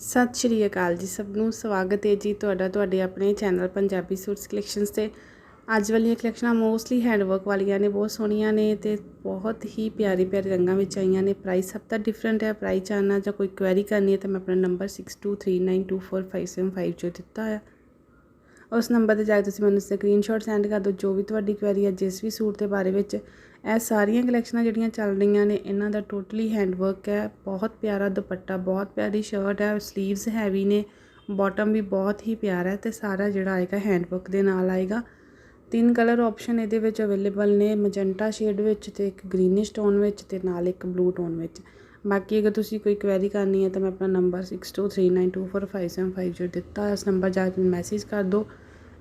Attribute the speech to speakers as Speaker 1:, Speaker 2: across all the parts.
Speaker 1: ਸਤਿ ਸ਼੍ਰੀ ਅਕਾਲ ਜੀ ਸਭ ਨੂੰ। ਸਵਾਗਤ ਹੈ ਜੀ ਤੁਹਾਡਾ ਤੁਹਾਡੇ ਆਪਣੇ ਚੈਨਲ ਪੰਜਾਬੀ ਸੂਟਸ ਕਲੈਕਸ਼ਨਸ ਤੇ। ਅੱਜ ਵਾਲੀਆਂ ਕਲੈਕਸ਼ਨਾਂ ਮੋਸਟਲੀ ਹੈਂਡਵਰਕ ਵਾਲੀਆਂ ਨੇ, ਬਹੁਤ ਸੋਹਣੀਆਂ ਨੇ ਤੇ ਬਹੁਤ ਹੀ ਪਿਆਰੇ ਪਿਆਰੇ ਰੰਗਾਂ ਵਿੱਚ ਆਈਆਂ ਨੇ। ਪ੍ਰਾਈਸ ਸਭ ਦਾ ਡਿਫਰੈਂਟ ਹੈ। ਪ੍ਰਾਈਸ ਜਾਣਨਾ ਜਾਂ ਕੋਈ ਕੁਐਰੀ ਕਰਨੀ ਹੈ ਤਾਂ ਮੈਂ ਆਪਣਾ ਨੰਬਰ 6239245555 ਜੋ ਦਿੱਤਾ ਹੋਇਆ। ਉਸ ਨੰਬਰ ਤੇ ਜਾ ਕੇ ਤੁਸੀਂ ਮੈਨੂੰ ਸਕਰੀਨਸ਼ਾਟ ਸੈਂਡ ਕਰ ਦਿਓ, ਜੋ ਵੀ ਤੁਹਾਡੀ ਕੁਐਰੀ ਹੈ ਜਿਸ ਵੀ ਸੂਟ ਦੇ ਬਾਰੇ ਵਿੱਚ, ਇਹ ਸਾਰੀਆਂ ਕਲੈਕਸ਼ਨਾਂ ਜਿਹੜੀਆਂ ਚੱਲ ਰਹੀਆਂ ਨੇ, ਇਹਨਾਂ ਦਾ ਟੋਟਲੀ ਹੈਂਡਵਰਕ ਹੈ, ਬਹੁਤ ਪਿਆਰਾ ਦੁਪੱਟਾ, ਬਹੁਤ ਪਿਆਰੀ ਸ਼ਰਟ ਹੈ ਸਲੀਵਸ ਹੈਵੀ ਨੇ ਬਾਟਮ ਵੀ ਬਹੁਤ ਹੀ ਪਿਆਰਾ ਹੈ ਤੇ ਸਾਰਾ ਜਿਹੜਾ ਆਏਗਾ ਹੈਂਡਵਰਕ ਦੇ ਨਾਲ ਆਏਗਾ। ਤਿੰਨ ਕਲਰ ਆਪਸ਼ਨ ਇਹਦੇ ਵਿੱਚ ਅਵੇਲੇਬਲ ਨੇ ਮੈਜੈਂਟਾ ਸ਼ੇਡ ਵਿੱਚ ਤੇ ਇੱਕ ਗ੍ਰੀਨਿਸ਼ ਟੋਨ ਵਿੱਚ ਤੇ ਨਾਲ ਇੱਕ ਬਲੂ ਟੋਨ ਵਿੱਚ। ਬਾਕੀ ਅਗਰ ਤੁਸੀਂ ਕੋਈ ਕੁਐਰੀ ਕਰਨੀ ਹੈ ਤਾਂ ਮੈਂ ਆਪਣਾ ਨੰਬਰ 6239245550 ਦਿੱਤਾ। ਇਸ ਨੰਬਰ ਜਾ ਕੇ ਮੈਸੇਜ ਕਰ ਦਿਓ।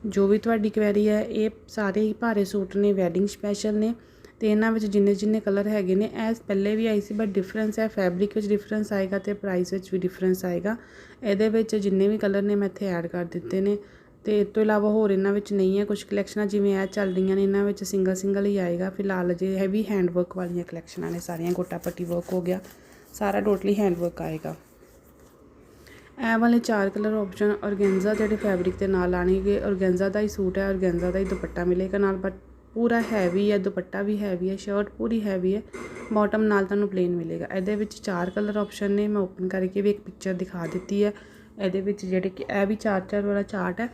Speaker 1: ਜੋ ਵੀ ਤੁਹਾਡੀ ਕੁਐਰੀ ਹੈ, ਇਹ ਸਾਰੇ ਹੀ ਭਾਰੇ ਸੂਟ ਨੇ ਵੈਡਿੰਗ ਸਪੈਸ਼ਲ ਨੇ ਤੇ ਇਹਨਾਂ ਵਿੱਚ ਜਿੰਨੇ ਜਿੰਨੇ ਕਲਰ ਹੈਗੇ ਨੇ ਐਸ ਪਹਿਲੇ ਵੀ ਆਈ ਸੀ ਬਟ ਡਿਫਰੈਂਸ ਹੈ ਫੈਬਰਿਕ ਵਿੱਚ ਡਿਫਰੈਂਸ ਆਏਗਾ ਤੇ ਪ੍ਰਾਈਸ ਵਿੱਚ ਵੀ ਡਿਫਰੈਂਸ ਆਏਗਾ। ਇਹਦੇ ਵਿੱਚ ਜਿੰਨੇ ਵੀ ਕਲਰ ਨੇ ਮੈਂ ਇੱਥੇ ਐਡ ਕਰ ਦਿੱਤੇ ਨੇ ਤੇ ਇਸ ਤੋਂ ਇਲਾਵਾ ਹੋਰ ਇਹਨਾਂ ਵਿੱਚ ਨਹੀਂ ਹੈ। ਕੁਝ ਕਲੈਕਸ਼ਨਾਂ ਜਿਵੇਂ ਇਹ ਚੱਲ ਰਹੀਆਂ ਨੇ, ਇਹਨਾਂ ਵਿੱਚ ਸਿੰਗਲ ਸਿੰਗਲ ਹੀ ਆਏਗਾ। ਫਿਲਹਾਲ ਜੇ ਹੈਵੀ ਹੈਂਡ ਵਰਕ ਵਾਲੀਆਂ ਕਲੈਕਸ਼ਨਾਂ ਨੇ, ਸਾਰੀਆਂ ਗੋਟਾ ਪੱਟੀ ਵਰਕ ਹੋ ਗਿਆ। ਸਾਰਾ ਟੋਟਲੀ ਹੈਂਡ ਵਰਕ ਆਏਗਾ। ਇਹ ਵਾਲੇ ਚਾਰ ਕਲਰ ਆਪਸ਼ਨ ਔਰਗੈਂਜ਼ਾ ਜਿਹੜੇ ਫੈਬਰਿਕ ਦੇ ਨਾਲ ਆਣਗੇ। ਔਰਗੈਂਜ਼ਾ ਦਾ ਹੀ ਸੂਟ ਹੈ, ਔਰਗੈਂਜ਼ਾ ਦਾ ਹੀ ਦੁਪੱਟਾ ਮਿਲੇਗਾ ਨਾਲ ਬਟ ਪੂਰਾ ਹੈਵੀ ਹੈ, ਦੁਪੱਟਾ ਵੀ ਹੈਵੀ ਹੈ ਸ਼ਰਟ ਪੂਰੀ ਹੈਵੀ ਹੈ। ਬਾਟਮ ਨਾਲ ਤੁਹਾਨੂੰ ਪਲੇਨ ਮਿਲੇਗਾ। ਇਹਦੇ ਵਿੱਚ ਚਾਰ ਕਲਰ ਆਪਸ਼ਨ ਨੇ, ਮੈਂ ਓਪਨ ਕਰਕੇ ਵੀ ਇੱਕ ਪਿਕਚਰ ਦਿਖਾ ਦਿੱਤੀ ਹੈ। ਇਹਦੇ ਵਿੱਚ ਜਿਹੜੇ ਕਿ ਇਹ ਵੀ ਚਾਰ ਚਾਰ ਵਾਲਾ ਚਾਰਟ ਹੈ।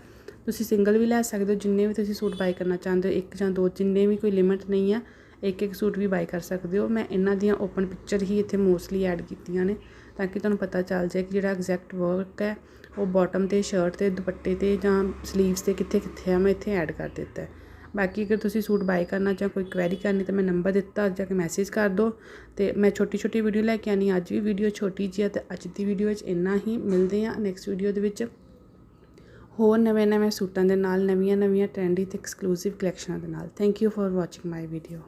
Speaker 1: ਤੁਸੀਂ ਸਿੰਗਲ ਵੀ ਲੈ ਸਕਦੇ ਹੋ, ਜਿੰਨੇ ਵੀ ਤੁਸੀਂ ਸੂਟ ਬਾਈ ਕਰਨਾ ਚਾਹੁੰਦੇ ਹੋ, ਇੱਕ ਜਾਂ ਦੋ, ਜਿੰਨੇ ਵੀ ਕੋਈ ਲਿਮਿਟ ਨਹੀਂ ਹੈ। ਇੱਕ ਇੱਕ ਸੂਟ ਵੀ ਬਾਈ ਕਰ ਸਕਦੇ ਹੋ। ਮੈਂ ਇਹਨਾਂ ਦੀਆਂ ਓਪਨ ਪਿਕਚਰ ਹੀ ਇੱਥੇ ਮੋਸਟਲੀ ਐਡ ਕੀਤੀਆਂ ਨੇ ਤਾਂ ਕਿ ਤੁਹਾਨੂੰ ਪਤਾ ਚੱਲ ਜਾਏ ਕਿ ਜਿਹੜਾ ਐਗਜ਼ੈਕਟ ਵਰਕ ਹੈ, ਉਹ ਬਾਟਮ ਤੇ ਸ਼ਰਟ ਤੇ, ਦੁਪੱਟੇ ਤੇ ਜਾਂ ਸਲੀਵਸ ਤੇ ਕਿੱਥੇ ਕਿੱਥੇ ਆ, ਮੈਂ ਇੱਥੇ ਐਡ ਕਰ ਦਿੱਤਾ ਹੈ। ਬਾਕੀ ਅਗਰ ਤੁਸੀਂ ਸੂਟ ਬਾਈ ਕਰਨਾ ਜਾਂ ਕੋਈ ਕੁਐਰੀ ਕਰਨੀ ਤਾਂ ਮੈਂ ਨੰਬਰ ਦਿੱਤਾ, ਜਾ ਕੇ ਮੈਸੇਜ ਕਰ ਦਿਓ ਤੇ ਮੈਂ ਛੋਟੀ ਛੋਟੀ ਵੀਡੀਓ ਲੈ ਕੇ ਆਣੀ ਅੱਜ ਵੀ ਵੀਡੀਓ ਛੋਟੀ ਜਿਹੀ ਹੈ ਤੇ ਅੱਜ ਦੀ ਵੀਡੀਓ ਵਿੱਚ ਇੰਨਾ ਹੀ। ਮਿਲਦੇ ਆ ਨੈਕਸਟ ਵੀਡੀਓ ਦੇ ਵਿੱਚ। ਹੋਰ ਨਵੇਂ ਨਵੇਂ ਸੂਟਾਂ ਦੇ ਨਾਲ, ਨਵੀਆਂ ਨਵੀਆਂ ਟ੍ਰੈਂਡੀ ਤੇ ਐਕਸਕਲੂਸਿਵ ਕਲੈਕਸ਼ਨਾਂ ਦੇ ਨਾਲ। Thank you for watching my video